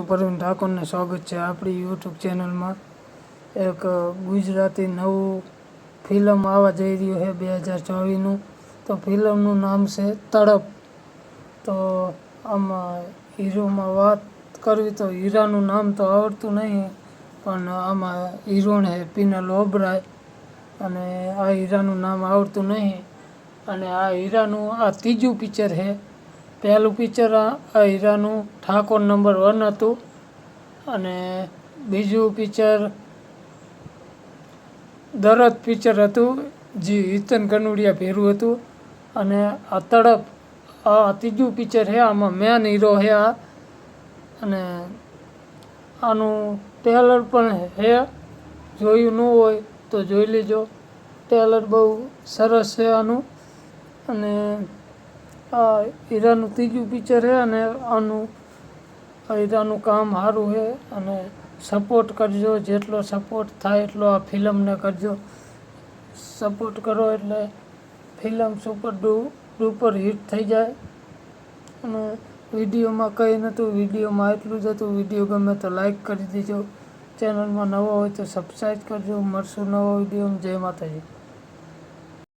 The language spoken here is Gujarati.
પરવીન ઠાકોરને સ્વાગત છે આપણી યુટ્યુબ ચેનલમાં. એક ગુજરાતી નવું ફિલ્મ આવવા જઈ રહ્યું છે બે હજાર ચોવીસનું. તો ફિલ્મનું નામ છે તડપ. તો આમાં હીરોમાં વાત કરવી તો હીરાનું નામ તો આવડતું નહીં, પણ આમાં હિરોઈન છે પિનલ ઓબરાય. અને આ હીરાનું નામ આવડતું નહીં. અને આ હીરાનું આ ત્રીજું પિક્ચર છે પહેલું પિક્ચર આ હીરાનું ઠાકોર નંબર વન હતું. અને બીજું પિક્ચર દરદ પિક્ચર હતું, જે હિતન કનુડિયા ભેરું હતું. અને આ તડપ, આ ત્રીજું પિક્ચર છે, આમાં મેન હીરો છે આ. અને આનું ટેલર પણ છે. જોયું ન હોય તો જોઈ લેજો. ટેલર બહુ સરસ છે આનું. અને હીરાનું ત્રીજું પિક્ચર છે અને આનું હીરાનું કામ સારું છે અને સપોર્ટ કરજો, જેટલો સપોર્ટ થાય એટલો આ ફિલ્મને કરજો. સપોર્ટ કરો એટલે ફિલ્મ સુપર ડુ, ડુપર હિટ થઈ જાય. અને વિડીયોમાં કંઈ નહોતું, વિડીયોમાં એટલું જ હતું. વીડિયો ગમે તો લાઈક કરી દેજો. ચેનલમાં નવો હોય તો સબસ્ક્રાઈબ કરજો. મળશું નવો વીડિયો જય માતાજી.